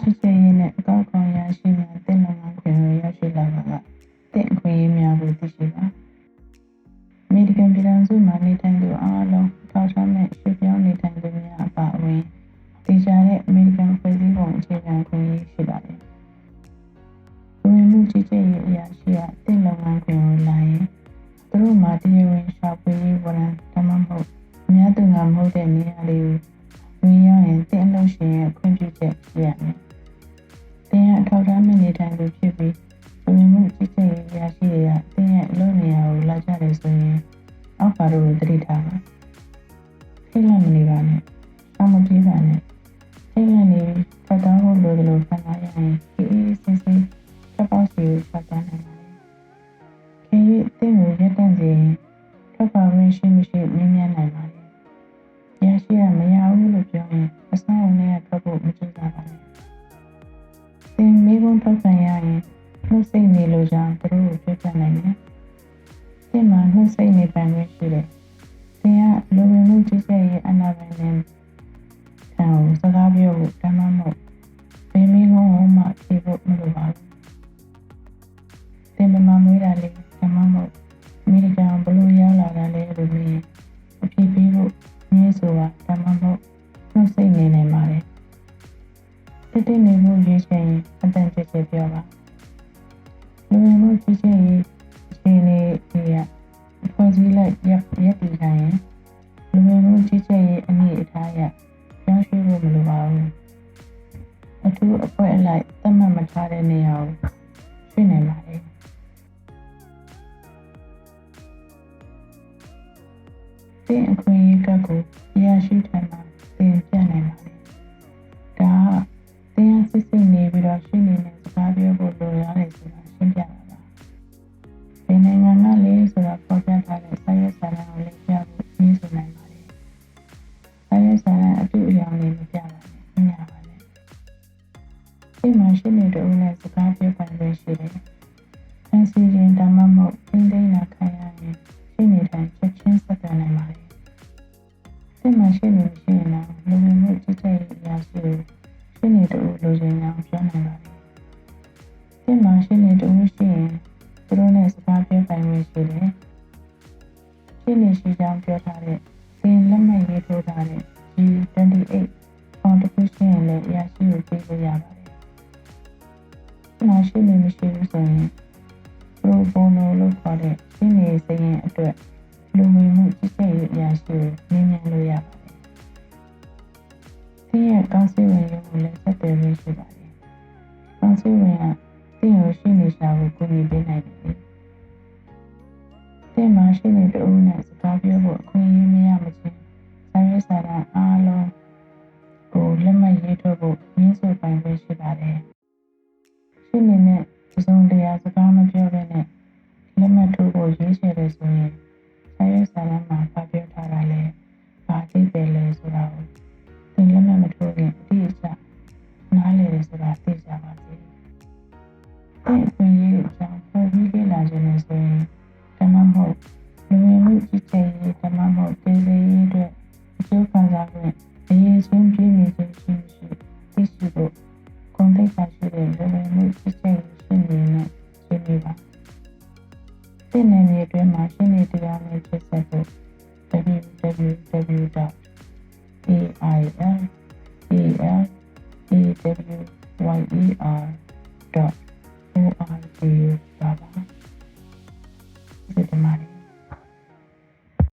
ကြီးကြပ်ရေးနဲ့အကောက်ခွန်ရရှိမှတင့်လုပ်ငန်းခွင်ကိုရရှိလာမှာကတင့်အခွင့်အရေးများကိုသိရှိပါအမေရိကန်ပြည်ထောင်စုမှာနေထိုင်သူအားလုံးထောက်ထားမဲ့ရွှေ့ပြောင်းနေထိုင်သူများအပါအဝင်တည်ကြတဲ့အမေရိကန်ဖွဲ့စည်းပုံအခြေခံခွင့်ရှိပါတယ်လူဝင်မှုကြီးကြပ်ရေးအရာရှိကတင့်လုပ်ငန်းခွင်ကိုလာရင်သူတို့မှာတရားဝင်ရှာဖွေရေးဝရံဒါမှမဟုတ်အများသူငါမဟုတ်တဲ့နေရာလေးကိုဝင်ရောက်ရင်တင့်အလုပ်ရှင်ရဲ့ခွင့်ပြုချက်ရမယ်။တင်ရအထော က်အထားမဲ့နေထိုင်သူဖြစ်ပြီးလူဝင်မှုကြီးကြပ်ရေးအရာရှိတွေကတင်ရဲ့အလုပ်နေရာကိုလာကြတယ်ဆိုရင်အောက်ပါတို့ကိုတတိထားပါ။ခိလမနေပါနဲ့။အမပြေးပါနဲ့။ခိလနေဖတ်သားဖို့လိုတယ်လို့ဖတ်ထားရရင်အေးအေးဆေးဆေးချက်ပေါက်စီကိုဖတ်သားနိုင်ပါတယ်။ခင်၍တင့်ကိုရက်တန့်စေရင်ထွက်ပါဝင်ရှိမရှိမြင်မြန်နိုင်ပါတယ်။ရရှိရမရဘူးလို့ပြောရင်အဆောင်အုံနဲ့ထွက်ဖို့မကြိုးစားပါနဲ့။ သင်မိဘထုတ်ခံရရင်နှုတ်ဆက်နေလို့ကြောင့်သူတို့ကိုပြောပြနိုင်တယ်။သင်မှာနှုတ်ဆက်နေပန်ခွင့်ရှိတယ်။သင်ကလူဝင်မှုကြီးကြပ်ရေးအနာပိုင်နဲ့ဆံကိုစကားပြောဖို့တမ်းမမဟုတ်ဘယ်မိကုန်းကိုမှဖြေဖို့မလိုပါဘူး။သင်မမမွေးတာလေတမ်းမမဟုတ်အမေရိကန်ဘလို့ရောက်လာတာလဲလို့မြင်အဖြစ်ပြီးဖို့နည်းဆိုတာတမ်းမမဟုတ်နှုတ်ဆက်နေနိုင်ပါတယ်။တတိနေမှု ရွေးချယ်ရင်အတန်ကျကျပြောပါလူဝင်မှုကြီးကြပ်ရေးအခြေအနေတွေကဖွဲ့စည်းလိုက်ရပ်ရပ်တည်နိုင်ရင်လူဝင်မှုကြီးကြပ်ရေးအနေအထားအရပြောင်းရွှေ့ဖို့မလိုပါဘူးအထူးအဖွဲ့အလိုက်သတ်မှတ်မထားတဲ့နေရာကိုရွှေ့နိုင်ပါတယ်တင်အခွင့်အရေးကပ်ကိုရရှိထမ်းမှာတင်ပြ စစ်နေပြီးတော့ရှိနေတဲ့စကားပြောဖို့လိုရတယ်ဆိုတာရှင်းပြတာပါဘယ်နိုင်ငံကလဲဆိုတာပေါ်ပြထားတဲ့စာရွက်စာတမ်းကိုလည်းပြဖို့နည်းဆိုနိုင်ပါတယ်စာရွက်စာတမ်းအတူအယောင်လေးမပြပါနဲ့ညညာပါနဲ့ဒီမှာရှိနေတဲ့အုပ်နဲ့စကားပြောပိုင်ခွင့်ရှိတယ်အန်စီရင်တမမဟုတ် တို့နဲ့စကားပြောပိုင်ခွင့်ရှိတယ်ရှိနေရှိကြောင်းပြောထားတဲ့သင်လက်မှတ်ရေးထိုးထားတဲ့ G28 ဖောင်တစ်ခုရှိရင်လည်းအရာရှိကိုပြေးလို့ရပါတယ်ဒီမှာရှိနေမရှိဘူးဆိုရင် pro bono လို့ခေါ်တဲ့ရှင်းနေစရင်အတွက်လူဝင်မှုကြီးကြပ်ရေးအရာရှိကိုနင်းမြန်လို့ရပါတယ်။ဒီရဲ့ကောင်းစီဝင်ရုံကိုလည်းဆက်သွယ်လို့ရှိပါတယ်။ကောင်းစီဝင်ကတ င်ကိုရှင်းနေရှာကိုကူညီပေးနိုင်တယ်။တင်မှာရှင်းနေတူနဲ့စကားပြောဖို့အခွင့်အရေးမရမချင်းစာရေးစာတမ်းအားလုံးကိုလက်မှတ်ရေးထိုးဖို့ရင်းစုပိုင်ခွင့်ရှိပါတယ်။ရှင်းနေနဲ့ဒီစုံတရားစကားမပြောဘဲနဲ့လက်မှတ်ထိုးဖို့ရေးချယ်တယ်ဆိုရင်ဆရာဆရာမှာဖတ်ပြထားတာလဲဘာသိပဲလဲဆိုတာကို လူဝင်မှုကြီးကြပ်ရေးဓမ္မမဟုတ်ဒေသရေးအတွက်အကျိုးခံစားခွင့်အရေးချင်းပြည့်နေခြင်းရှိရှိသိရှိဖို့ဂုဏ်သိက္ခာရှိတဲ့လူဝင်မှုကြီးကြပ်ရေးရှင်နေနဲ့ဆွေးနွေးပါ။ဒီနယ်မြေအတွင်းမှာရှင်းနေတရားနဲ့ချိတ်ဆက်ဖို့ www.ailelewyer.org ပါပါ